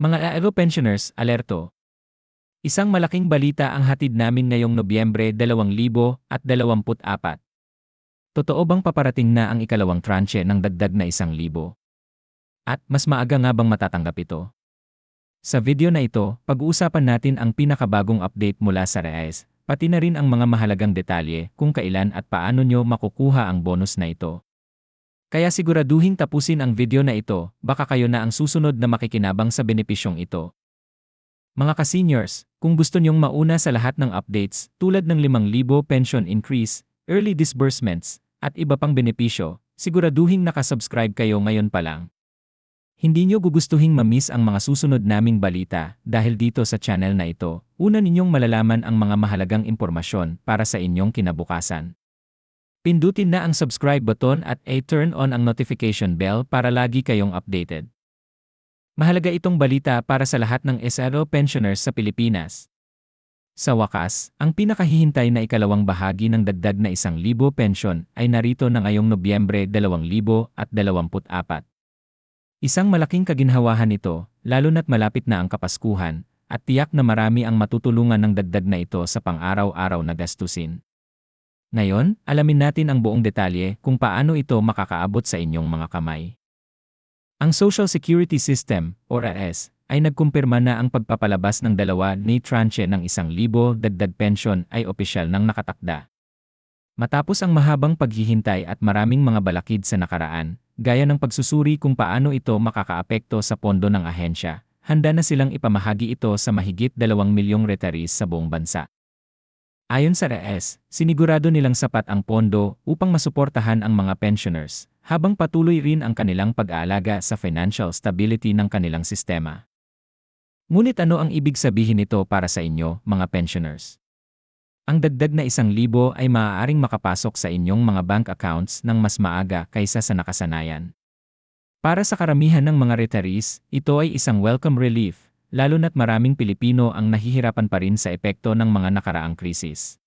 Mga aero pensioners, alerto. Isang malaking balita ang hatid namin ngayong Nobyembre 2024. Totoo bang paparating na ang ikalawang tranche ng dagdag na isang libo? At mas maaga nga bang matatanggap ito? Sa video na ito, pag-uusapan natin ang pinakabagong update mula sa REIS, pati na rin ang mga mahalagang detalye kung kailan at paano nyo makukuha ang bonus na ito. Kaya siguraduhin tapusin ang video na ito, baka kayo na ang susunod na makikinabang sa benepisyong ito. Mga ka-seniors, kung gusto nyong mauna sa lahat ng updates tulad ng 5,000 pension increase, early disbursements, at iba pang benepisyo, siguraduhin nakasubscribe kayo ngayon pa lang. Hindi nyo gugustuhing mamiss ang mga susunod naming balita dahil dito sa channel na ito, una ninyong malalaman ang mga mahalagang impormasyon para sa inyong kinabukasan. Pindutin na ang subscribe button at i-turn on ang notification bell para lagi kayong updated. Mahalaga itong balita para sa lahat ng SRO pensioners sa Pilipinas. Sa wakas, ang pinakahihintay na ikalawang bahagi ng dagdag na isang libo pension ay narito na ngayong Nobyembre 2024. Isang malaking kaginhawahan ito, lalo na't malapit na ang Kapaskuhan, at tiyak na marami ang matutulungan ng dagdag na ito sa pang-araw-araw na gastusin. Ngayon, alamin natin ang buong detalye kung paano ito makakaabot sa inyong mga kamay. Ang Social Security System, or RS, ay nagkumpirma na ang pagpapalabas ng dalawa ni tranche ng isang libo dagdag pension ay opisyal ng nakatakda. Matapos ang mahabang paghihintay at maraming mga balakid sa nakaraan, gaya ng pagsusuri kung paano ito makakaapekto sa pondo ng ahensya, handa na silang ipamahagi ito sa mahigit 2 milyong retirees sa buong bansa. Ayon sa RES, sinigurado nilang sapat ang pondo upang masuportahan ang mga pensioners, habang patuloy rin ang kanilang pag-aalaga sa financial stability ng kanilang sistema. Ngunit ano ang ibig sabihin nito para sa inyo, mga pensioners? Ang dagdag na isang libo ay maaaring makapasok sa inyong mga bank accounts ng mas maaga kaysa sa nakasanayan. Para sa karamihan ng mga retirees, ito ay isang welcome relief, lalo na't maraming Pilipino ang nahihirapan pa rin sa epekto ng mga nakaraang krisis.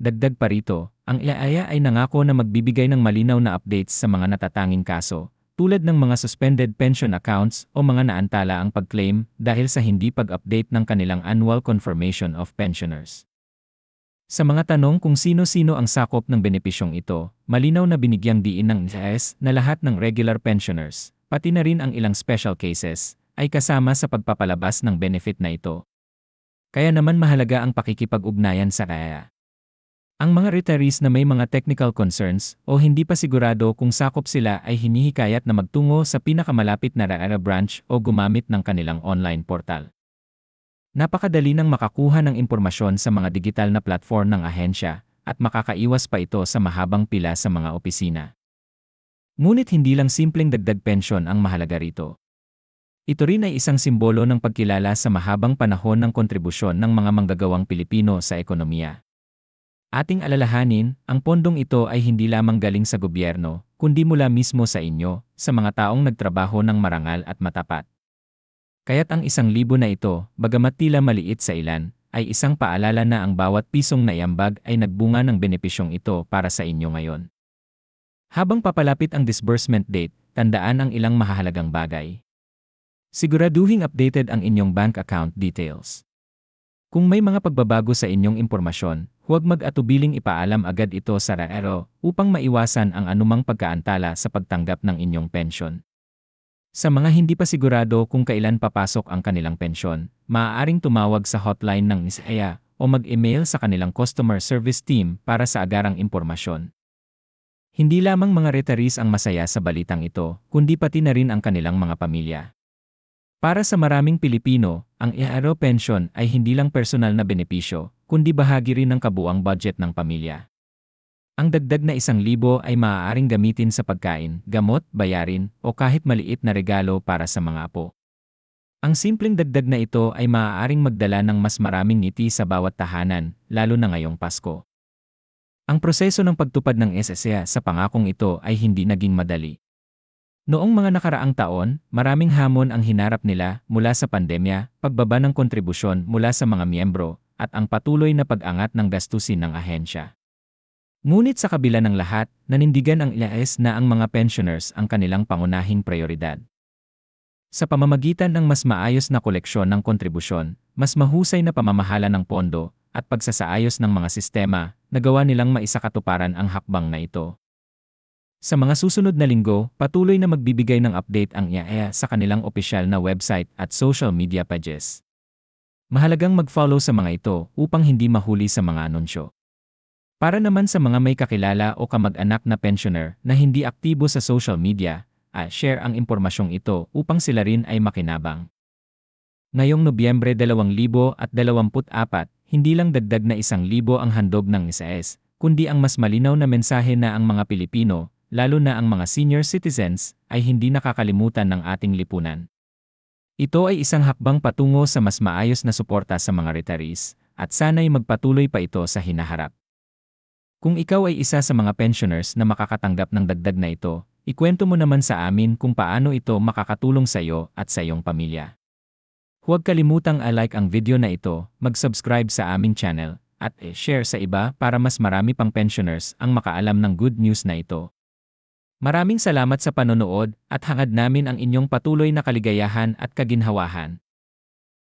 Dagdag pa rito, ang IAIA ay nangako na magbibigay ng malinaw na updates sa mga natatanging kaso, tulad ng mga suspended pension accounts o mga naantala ang pag-claim dahil sa hindi pag-update ng kanilang annual confirmation of pensioners. Sa mga tanong kung sino-sino ang sakop ng benepisyong ito, malinaw na binigyang diin ng NHS na lahat ng regular pensioners, pati na rin ang ilang special cases, ay kasama sa pagpapalabas ng benefit na ito. Kaya naman mahalaga ang pakikipag-ugnayan sa kaya. Ang mga retirees na may mga technical concerns o hindi pa sigurado kung sakop sila ay hinihikayat na magtungo sa pinakamalapit na RARA branch o gumamit ng kanilang online portal. Napakadali nang makakuha ng impormasyon sa mga digital na platform ng ahensya at makakaiwas pa ito sa mahabang pila sa mga opisina. Ngunit hindi lang simpleng dagdag pensyon ang mahalaga rito. Ito rin ay isang simbolo ng pagkilala sa mahabang panahon ng kontribusyon ng mga manggagawang Pilipino sa ekonomiya. Ating alalahanin, ang pondong ito ay hindi lamang galing sa gobyerno, kundi mula mismo sa inyo, sa mga taong nagtrabaho ng marangal at matapat. Kaya't ang isang libo na ito, bagamat tila maliit sa ilan, ay isang paalala na ang bawat pisong naiambag ay nagbunga ng benepisyong ito para sa inyo ngayon. Habang papalapit ang disbursement date, tandaan ang ilang mahalagang bagay. Siguraduhing updated ang inyong bank account details. Kung may mga pagbabago sa inyong impormasyon, huwag mag-atubiling ipaalam agad ito sa RAERO upang maiwasan ang anumang pagkaantala sa pagtanggap ng inyong pension. Sa mga hindi pa sigurado kung kailan papasok ang kanilang pensyon, maaaring tumawag sa hotline ng NISAIA o mag-email sa kanilang customer service team para sa agarang impormasyon. Hindi lamang mga retirees ang masaya sa balitang ito, kundi pati na rin ang kanilang mga pamilya. Para sa maraming Pilipino, ang EARO pension ay hindi lang personal na benepisyo, kundi bahagi rin ng kabuang budget ng pamilya. Ang dagdag na isang libo ay maaaring gamitin sa pagkain, gamot, bayarin, o kahit maliit na regalo para sa mga apo. Ang simpleng dagdag na ito ay maaaring magdala ng mas maraming ngiti sa bawat tahanan, lalo na ngayong Pasko. Ang proseso ng pagtupad ng SSA sa pangakong ito ay hindi naging madali. Noong mga nakaraang taon, maraming hamon ang hinarap nila mula sa pandemya, pagbaba ng kontribusyon mula sa mga miyembro, at ang patuloy na pag-angat ng gastusin ng ahensya. Ngunit sa kabila ng lahat, nanindigan ang IAS na ang mga pensioners ang kanilang pangunahing prioridad. Sa pamamagitan ng mas maayos na koleksyon ng kontribusyon, mas mahusay na pamamahala ng pondo, at pagsasaayos ng mga sistema, nagawa nilang maisakatuparan ang hakbang na ito. Sa mga susunod na linggo, patuloy na magbibigay ng update ang IAEA sa kanilang opisyal na website at social media pages. Mahalagang mag-follow sa mga ito upang hindi mahuli sa mga anunsyo. Para naman sa mga may kakilala o kamag-anak na pensioner na hindi aktibo sa social media, ah, share ang impormasyong ito upang sila rin ay makinabang. Ngayong Nobyembre 2024, hindi lang dagdag na isang libo ang handog ng ISAES, kundi ang mas malinaw na mensahe na ang mga Pilipino, lalo na ang mga senior citizens, ay hindi nakakalimutan ng ating lipunan. Ito ay isang hakbang patungo sa mas maayos na suporta sa mga retirees, at sana'y magpatuloy pa ito sa hinaharap. Kung ikaw ay isa sa mga pensioners na makakatanggap ng dagdag na ito, ikwento mo naman sa amin kung paano ito makakatulong sa iyo at sa iyong pamilya. Huwag kalimutang i-like ang video na ito, mag-subscribe sa aming channel, at i-share sa iba para mas marami pang pensioners ang makaalam ng good news na ito. Maraming salamat sa panonood at hangad namin ang inyong patuloy na kaligayahan at kaginhawahan.